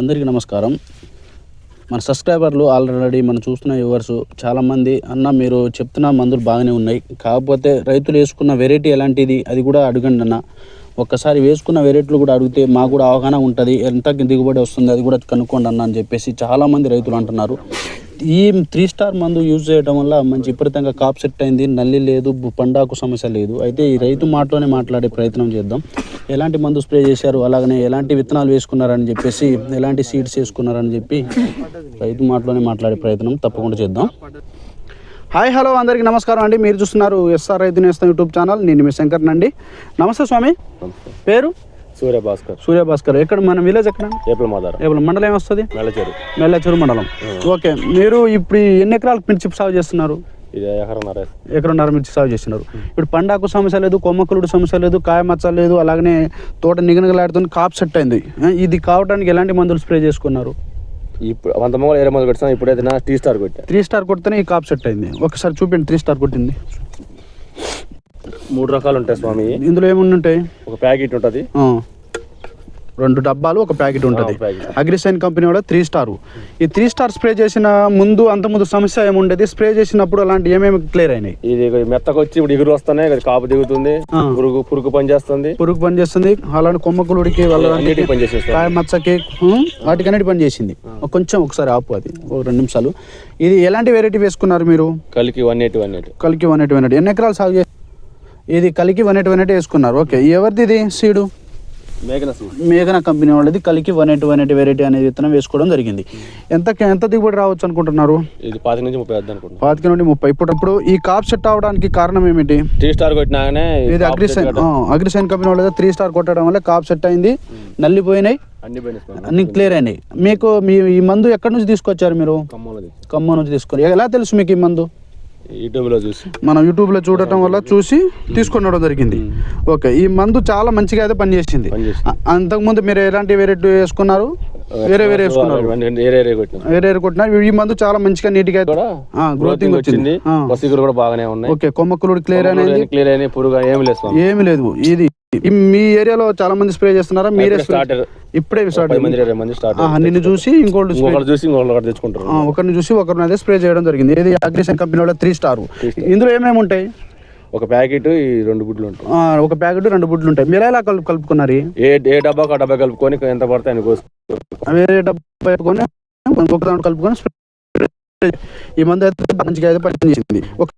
అందరికీ నమస్కారం. మన సబ్స్క్రైబర్లు ఆల్రెడీ మనం చూస్తున్న వ్యూవర్స్ చాలామంది అన్న మీరు చెప్తున్న మందులు బాగానే ఉన్నాయి. కాకపోతే రైతులు వేసుకున్న వెరైటీ ఎలాంటిది అది కూడా అడగండి అన్న. ఒక్కసారి వేసుకున్న వెరైటీలు కూడా అడిగితే మాకు కూడా అవగాహన ఉంటుంది. ఎంత దిగుబడి వస్తుంది అది కూడా కనుక్కోండి అన్న అని చెప్పేసి చాలామంది రైతులు అంటున్నారు. ఈ త్రీ స్టార్ మందు యూజ్ చేయడం వల్ల మంచి విపరీతంగా కాప్ సెట్ అయింది నల్లి లేదు పండాకు సమస్య లేదు. అయితే ఈ రైతు మాటలోనే మాట్లాడే ప్రయత్నం చేద్దాం. ఎలాంటి మందు స్ప్రే చేశారు అలాగనే ఎలాంటి విత్తనాలు వేసుకున్నారని చెప్పేసి ఎలాంటి సీడ్స్ వేసుకున్నారని చెప్పి రైతు మాటలోనే మాట్లాడే ప్రయత్నం తప్పకుండా చేద్దాం. హాయ్ హలో అందరికీ నమస్కారం అండి. మీరు చూస్తున్నారు ఎస్ఆర్ రైతు నేస్తం యూట్యూబ్ ఛానల్. నేను మీ శంకర్ నమస్తే స్వామి. పేరు? సూర్య భాస్కర్ సూర్యభాస్కర్. ఎక్కడ మన విలేజ్ ఎక్కడ? ఏప్రిల్ మాదారం ఏబుల్ మండలం ఏమొస్తుంది? మెల్లచేరు. మెల్లచెరు మండలం. ఓకే. మీరు ఇప్పుడు ఎన్ని ఎకరాలకు మిర్చి సాగు చేస్తున్నారు? ఇది ఎకరన్నర. మిర్చి సాగు చేస్తున్నారు. ఇప్పుడు పండాకు సమస్య లేదు కొమ్మకులుడు సమస్య లేదు కాయ మచ్చ లేదు అలాగనే తోట నిగనగలాడుతుంది కాప్ సెట్ అయింది. ఇది కావడానికి ఎలాంటి మందులు స్ప్రే చేసుకున్నారు? ఇప్పుడు వంద మొగలు ఏరే మంది పెట్టాను ఇప్పుడైతే టీ స్టార్ కొట్టా. త్రీ స్టార్ కొడితేనే ఈ కాప్ సెట్ అయింది. ఒకసారి చూపిండి త్రీ స్టార్ కొట్టింది. మూడు రకాలు ఉంటాయి స్వామి. ఇందులో ఏముండి ఉంటాయి? ఒక ప్యాకెట్ ఉంటుంది. రెండు డబ్బాలు ఒక ప్యాకెట్ ఉంటుంది. అగ్రిసైన్ కంపెనీ కూడా త్రీ స్టార్ ఈ త్రీ స్టార్ స్ప్రే చేసిన ముందు అంత ముందు సమస్య ఏముండేది? స్ప్రే చేసినప్పుడు అలాంటి ఏమేమి క్లియర్ అయినాయి? ఇది మెత్తకు వచ్చి ఇప్పుడు ఎగురు వస్తున్నాయి కాపు దిగుతుంది. పురుగు పురుగు పని చేస్తుంది. పురుగు పని చేస్తుంది. అలానే కొమ్మకులుడికి వెళ్ళడానికి కాయ మచ్చకి ఉం, వాటికి అన్నిటి పని చేసింది. కొంచెం ఒకసారి ఆపు అది ఒక రెండు నిమిషాలు. ఇది ఎలాంటి వెరైటీ వేసుకున్నారు మీరు? Kaliki one eighty one eighty Kaliki one eighty one eighty ఎన్ని ఎకరాలు సాగు చేసి ఇది Kaliki one eighty one eighty వేసుకున్నారు. ఓకే ఎవరిది ఇది? సీడు? మేఘన కంపెనీ వాళ్ళది. Kaliki one eighty one eighty variety అనే విత్తనం వేసుకోవడం జరిగింది. ఎంత ఎంత దిగుబడి రావచ్చు అనుకుంటున్నారు? ఇది పాతి నుంచి ముప్పై వద్ద అనుకుంటున్నాను పాతిక నుండి ముప్పై. ఇప్పుడు ఇప్పుడు ఈ కాప్ సెట్ అవడానికి కారణం ఏమిటి? టీ స్టార్ కొట్టినాగానే ఇది అగ్రిసైన్ అగ్రిసైన్ కంపెనీ వాళ్ళది త్రీ స్టార్ కొట్టడం వల్ల కాప్ సెట్ అయింది. నల్లిపోయినాయి అన్ని క్లియర్ అయినాయి. మీకు మీ ఈ మందు ఎక్కడి నుంచి తీసుకొచ్చారు మీరు. ఖమ్మం నుంచి తీసుకొని. ఎలా తెలుసు మీకు ఈ మందు? యూట్యూబ్లో చూసి. మనం యూట్యూబ్లో చూడటం వల్ల చూసి తీసుకునడం జరిగింది. ఓకే ఈ మందు చాలా మంచిగా అయితే పనిచేసింది. అంతకుముందు మీరు ఎలాంటి వెరైటీ వేసుకున్నారు? వేరే వేరే వేసుకున్నారు. వేరే వేరే కొట్టినారు. ఈ మందు చాలా మంచిగా నీట్గా అయితే కూడా గ్రోతింగ్ వచ్చింది. కూడా బాగానే ఉన్నాయి. ఓకే కొమ్మకులుడు క్లియర్ అనేది క్లియర్ అయినాయి. పురుగు ఏమి లేదు ఏమి లేదు. ఇది మీ ఏరియాలో చాలా మంది స్ప్రే చేస్తున్నారా? మీరే స్టార్టర్ ఇప్పుడే స్టార్ట్ పది మంది ఇరవై మంది స్టార్ట్ నిన్ను చూసి ఇంకోటి చూసి తెచ్చుకుంటారు. ఒకరిని చూసి ఒకరిని అదే స్ప్రే చేయడం జరిగింది. ఇది అగ్రిసన్ కంపెనీ వాళ్ళ త్రీ స్టార్ ఇందులో ఏమేమి ఉంటాయి? ఒక ప్యాకెట్ ఈ రెండు గుడ్లు ఉంటాయి. ఆ, ఒక ప్యాకెట్ రెండు బుడ్లు ఉంటాయి. మీరు ఎలా కలుపు కలుపుకున్నారు? ఏ ఏ డబ్బాకు ఆ డబ్బా కలుపుకొని ఎంత పడితే ఆయన వేరే డబ్బా పెట్టుకొని ఒక దాంట్లో కలుపుకొని ఈ మందు అయితే మంచిగా అయితే పనిచేసింది ఒక